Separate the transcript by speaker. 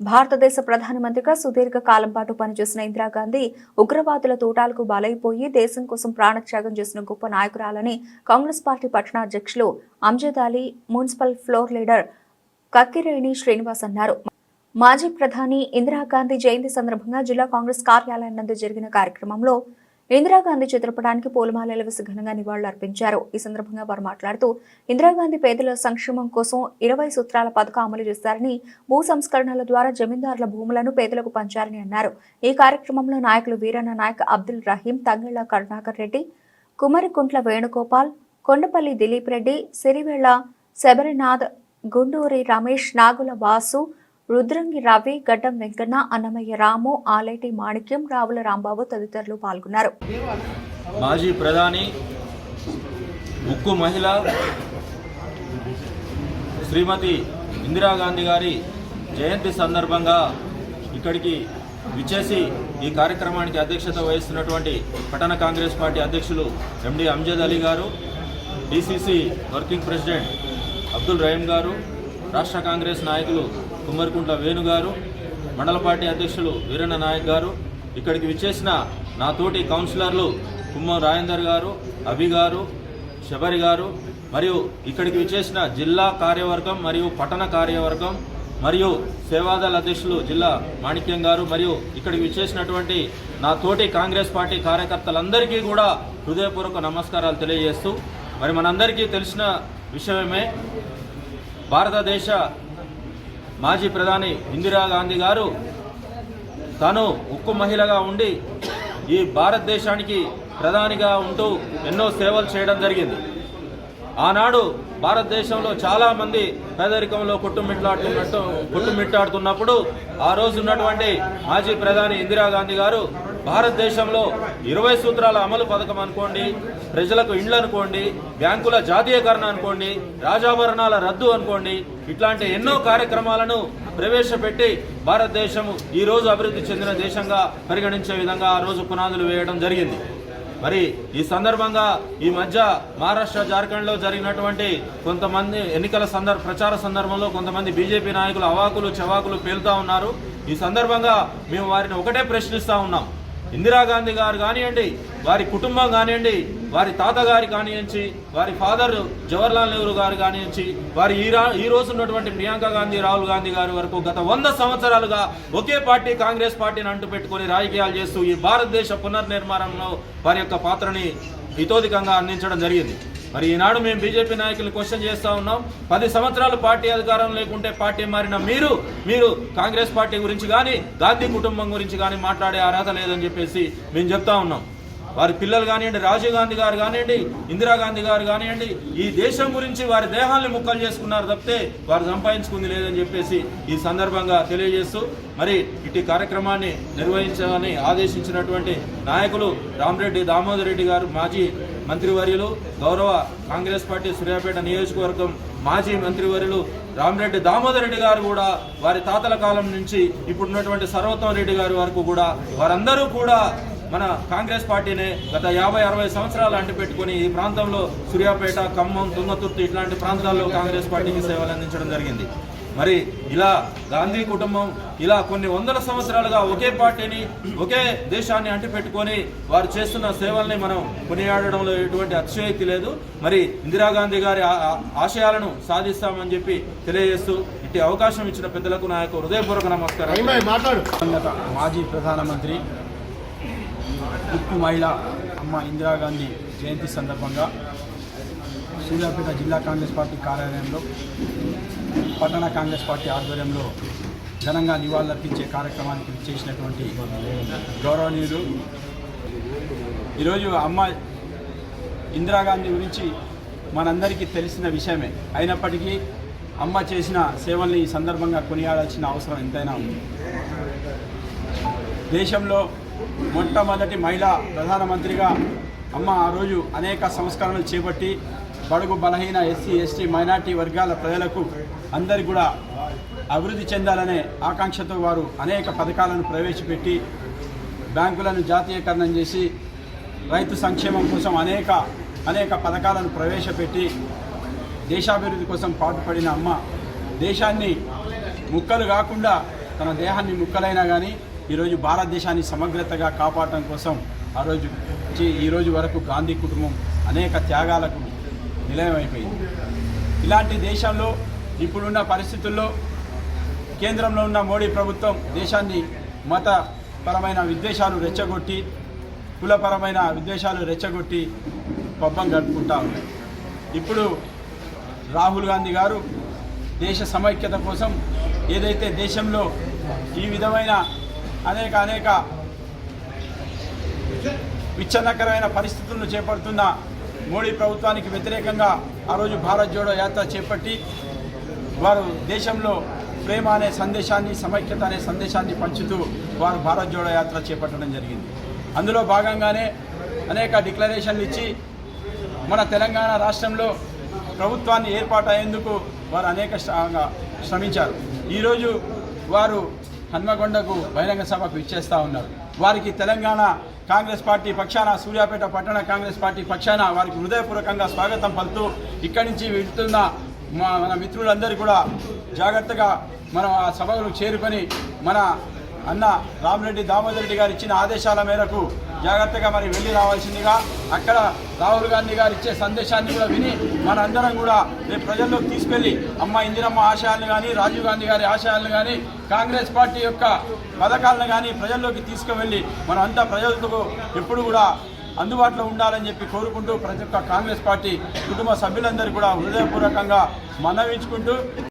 Speaker 1: భారతదేశ ప్రధానమంత్రిగా సుదీర్ఘ కాలం పాటు పనిచేసిన ఇందిరాగాంధీ ఉగ్రవాదుల తూటాలకు బలైపోయి దేశం కోసం ప్రాణత్యాగం చేసిన గొప్ప నాయకురాలని కాంగ్రెస్ పార్టీ పట్టణ అధ్యక్షులు Amjad Ali municipal floor leader Kakkireni Srinivas అన్నారు. మాజీ ప్రధాని ఇందిరాగాంధీ జయంతి సందర్భంగా జిల్లా కాంగ్రెస్ కార్యాలయం నందు జరిగిన కార్యక్రమంలో ఇందిరాగాంధీ చిత్రపటానికి పూలమాలలు వేసి ఘనంగా నివాళులర్పించారు ఈ సందర్భంగా వారు మాట్లాడుతూ ఇందిరాగాంధీ పేదల సంక్షేమం కోసం ఇరవై సూత్రాల పథకం అమలు చేశారని భూ సంస్కరణల ద్వారా జమీందారుల భూములను పేదలకు పంచారని అన్నారు. ఈ కార్యక్రమంలో నాయకులు వీరన్న నాయక్ అబ్దుల్ రహీం తంగళ్ళ కరుణాకర్ రెడ్డి కుమరికుంట్ల వేణుగోపాల్ కొండపల్లి దిలీప్ రెడ్డి సిరివేళ్ళ శబరినాథ్ గుండూరి రమేష్ నాగుల వాసు రుద్రంగి రవి గడ్డం వెంకన్న అన్నమయ్య రాము ఆలేటి మాణిక్యం రావుల రాంబాబు తదితరులు పాల్గొన్నారు.
Speaker 2: మాజీ ప్రధాని ఉక్కు మహిళ శ్రీమతి ఇందిరాగాంధీ గారి జయంతి సందర్భంగా ఇక్కడికి విచ్చేసి ఈ కార్యక్రమానికి అధ్యక్షత వహిస్తున్నటువంటి పట్టణ కాంగ్రెస్ పార్టీ అధ్యక్షులు ఎండి అంజద్ అలీ గారు DCC working president Abdul Rahim గారు రాష్ట్ర కాంగ్రెస్ నాయకులు కుమ్మరికుంట్ల వేణు గారు మండల పార్టీ అధ్యక్షులు వీరన్న నాయక్ గారు ఇక్కడికి విచ్చేసిన నా తోటి కౌన్సిలర్లు కుమ్మం రాజేందర్ గారు అభి గారు శబరి గారు మరియు ఇక్కడికి విచ్చేసిన జిల్లా కార్యవర్గం మరియు పట్టణ కార్యవర్గం మరియు సేవాదళ అధ్యక్షులు జిల్లా మాణిక్యం గారు మరియు ఇక్కడికి విచ్చేసినటువంటి నా తోటి కాంగ్రెస్ పార్టీ కార్యకర్తలందరికీ కూడా హృదయపూర్వక నమస్కారాలు తెలియజేస్తూ మరి మనందరికీ తెలిసిన విషయమే భారతదేశ మాజీ ప్రధాని ఇందిరాగాంధీ గారు తను ఉక్కు మహిళగా ఉండి ఈ భారతదేశానికి ప్రధానిగా ఉంటూ ఎన్నో సేవలు చేయడం జరిగింది. ఆనాడు భారతదేశంలో చాలా మంది పేదరికంలో కొట్టుమిట్లాడుతున్నట్టు కొట్టుమిట్టాడుతున్నప్పుడు ఆ రోజు ఉన్నటువంటి మాజీ ప్రధాని ఇందిరాగాంధీ గారు భారతదేశంలో ఇరవై సూత్రాల అమలు పథకం అనుకోండి ప్రజలకు ఇండ్లు అనుకోండి బ్యాంకుల జాతీయకరణ అనుకోండి రాజాభరణాల రద్దు అనుకోండి ఇట్లాంటి ఎన్నో కార్యక్రమాలను ప్రవేశపెట్టి భారతదేశం ఈ రోజు అభివృద్ధి చెందిన దేశంగా పరిగణించే విధంగా ఆ రోజు పునాదులు వేయడం జరిగింది. మరి ఈ సందర్భంగా ఈ మధ్య మహారాష్ట్ర జార్ఖండ్లో జరిగినటువంటి కొంతమంది ఎన్నికల సందర్భ ప్రచార సందర్భంలో కొంతమంది బీజేపీ నాయకులు అవాకులు చవాకులు పేలుతా ఉన్నారు. ఈ సందర్భంగా మేము వారిని ఒకటే ప్రశ్నిస్తా ఉన్నాం. ఇందిరాగాంధీ గారు కానివ్వండి వారి కుటుంబం కానివ్వండి వారి తాతగారి కానివ్వండి వారి ఫాదర్ జవహర్లాల్ నెహ్రూ గారు కానివ్వండి వారి ఈ రా ఈ రోజు ఉన్నటువంటి ప్రియాంక గాంధీ రాహుల్ గాంధీ గారి వరకు గత వంద సంవత్సరాలుగా ఒకే పార్టీ కాంగ్రెస్ పార్టీని అంటు పెట్టుకుని రాజకీయాలు చేస్తూ ఈ భారతదేశ పునర్నిర్మాణంలో వారి యొక్క పాత్రని హితోధికంగా అందించడం జరిగింది. మరి ఈనాడు మేము బీజేపీ నాయకులు క్వశ్చన్ చేస్తూ ఉన్నాం. పది సంవత్సరాలు పార్టీ అధికారం లేకుంటే పార్టీ మారిన మీరు మీరు కాంగ్రెస్ పార్టీ గురించి కానీ గాంధీ కుటుంబం గురించి కానీ మాట్లాడే అర్హత లేదని చెప్పేసి మేము చెప్తా ఉన్నాం. వారి పిల్లలు కానివ్వండి రాజీవ్ గాంధీ గారు కానివ్వండి ఇందిరాగాంధీ గారు కానివ్వండి ఈ దేశం గురించి వారి దేహాన్ని ముక్కలు చేసుకున్నారు తప్పితే వారు సంపాదించుకుంది లేదని చెప్పేసి ఈ సందర్భంగా తెలియజేస్తూ మరి ఇటు కార్యక్రమాన్ని నిర్వహించాలని ఆదేశించినటువంటి నాయకులు రామరెడ్డి దామోదర్ రెడ్డి గారు మాజీ మంత్రివర్యులు గౌరవ కాంగ్రెస్ పార్టీ సూర్యాపేట నియోజకవర్గం మాజీ మంత్రివర్యులు రామరెడ్డి దామోదర్ రెడ్డి గారు కూడా వారి తాతల కాలం నుంచి ఇప్పుడున్నటువంటి సర్వోత్తమ రెడ్డి గారి వరకు కూడా వారందరూ కూడా మన కాంగ్రెస్ పార్టీనే గత యాభై అరవై సంవత్సరాలు అంటిపెట్టుకుని ఈ ప్రాంతంలో సూర్యాపేట ఖమ్మం తుంగతుర్తి ఇట్లాంటి ప్రాంతాల్లో కాంగ్రెస్ పార్టీకి సేవలు అందించడం జరిగింది. మరి ఇలా గాంధీ కుటుంబం ఇలా కొన్ని వందల సంవత్సరాలుగా ఒకే పార్టీని ఒకే దేశాన్ని అంటిపెట్టుకొని వారు చేస్తున్న సేవల్ని మనం కొనియాడడంలో ఎటువంటి అతిశయోక్తి లేదు. మరి ఇందిరాగాంధీ గారి ఆశయాలను సాధిస్తామని చెప్పి తెలియజేస్తూ ఇట్టి అవకాశం ఇచ్చిన పెద్దలకు నా యొక్క హృదయపూర్వక నమస్కారం
Speaker 3: మాజీ ప్రధానమంత్రి ఉక్కు మహిళ అమ్మ ఇందిరాగాంధీ జయంతి సందర్భంగా సూర్యాపేట జిల్లా కాంగ్రెస్ పార్టీ కార్యాలయంలో పట్టణ కాంగ్రెస్ పార్టీ ఆధ్వర్యంలో ఘనంగా నివాళులర్పించే కార్యక్రమానికి చేసినటువంటి గౌరవనీయులు ఈరోజు అమ్మ ఇందిరాగాంధీ గురించి మనందరికీ తెలిసిన విషయమే. అయినప్పటికీ అమ్మ చేసిన సేవల్ని ఈ సందర్భంగా కొనియాడాల్సిన అవసరం ఎంతైనా ఉంది. దేశంలో మొట్టమొదటి మహిళా ప్రధానమంత్రిగా అమ్మ ఆ రోజు అనేక సంస్కరణలు చేపట్టి బడుగు బలహీన ఎస్సీ ఎస్టీ మైనార్టీ వర్గాల ప్రజలకు అందరి కూడా అభివృద్ధి చెందాలనే ఆకాంక్షతో వారు అనేక పథకాలను ప్రవేశపెట్టి బ్యాంకులను జాతీయకరణం చేసి రైతు సంక్షేమం కోసం అనేక అనేక పథకాలను ప్రవేశపెట్టి దేశాభివృద్ధి కోసం పాటుపడిన అమ్మ దేశాన్ని ముక్కలు కాకుండా తన దేహాన్ని ముక్కలైనా కానీ ఈరోజు భారతదేశాన్ని సమగ్రతగా కాపాడటం కోసం ఆ రోజు ఈరోజు వరకు గాంధీ కుటుంబం అనేక త్యాగాలకు నిలయమైపోయింది. ఇలాంటి దేశంలో ఇప్పుడున్న పరిస్థితుల్లో కేంద్రంలో ఉన్న మోడీ ప్రభుత్వం దేశాన్ని మతపరమైన విద్వేషాలు రెచ్చగొట్టి కులపరమైన విద్వేషాలు రెచ్చగొట్టి పబ్బం గడుపుకుంటా ఉన్నాయి ఇప్పుడు రాహుల్ గాంధీ గారు దేశ సమైక్యత కోసం ఏదైతే దేశంలో ఈ విధమైన అనేక అనేక విచ్ఛిన్నకరమైన పరిస్థితులను చేపడుతున్న మోడీ ప్రభుత్వానికి వ్యతిరేకంగా ఆ రోజు భారత్ జోడో యాత్ర చేపట్టి వారు దేశంలో ప్రేమ అనే సందేశాన్ని సమైక్యత అనే సందేశాన్ని పంచుతూ వారు భారత్ జోడో యాత్ర చేపట్టడం జరిగింది. అందులో భాగంగానే అనేక డిక్లరేషన్లు ఇచ్చి మన తెలంగాణ రాష్ట్రంలో ప్రభుత్వాన్ని ఏర్పాటు అయ్యేందుకు వారు అనేక శ్రమించారు. ఈరోజు వారు హన్మకొండకు బహిరంగ సభకు ఇచ్చేస్తూ ఉన్నారు. వారికి తెలంగాణ కాంగ్రెస్ పార్టీ పక్షాన సూర్యాపేట పట్టణ కాంగ్రెస్ పార్టీ పక్షాన వారికి హృదయపూర్వకంగా స్వాగతం పలుతూ ఇక్కడి నుంచి వెళ్తున్న మా మన మిత్రులందరూ కూడా జాగ్రత్తగా మనం ఆ సభకు చేరుకొని మన అన్న రామిరెడ్డి దామోదర్ రెడ్డి గారు ఇచ్చిన ఆదేశాల మేరకు జాగ్రత్తగా మరి వెళ్ళి రావాల్సిందిగా అక్కడ రాహుల్ గాంధీ గారు ఇచ్చే సందేశాన్ని కూడా విని మనందరం కూడా రేపు ప్రజల్లోకి తీసుకెళ్ళి అమ్మ ఇందిరమ్మ ఆశయాలను కానీ రాజీవ్ గాంధీ గారి ఆశయాలను కానీ కాంగ్రెస్ పార్టీ యొక్క పథకాలను కానీ ప్రజల్లోకి తీసుకువెళ్ళి మనం అంతా ప్రజలకు ఎప్పుడు కూడా అందుబాటులో ఉండాలని చెప్పి కోరుకుంటూ ప్రతి ఒక్క కాంగ్రెస్ పార్టీ కుటుంబ సభ్యులందరూ కూడా హృదయపూర్వకంగా మనవించుకుంటూ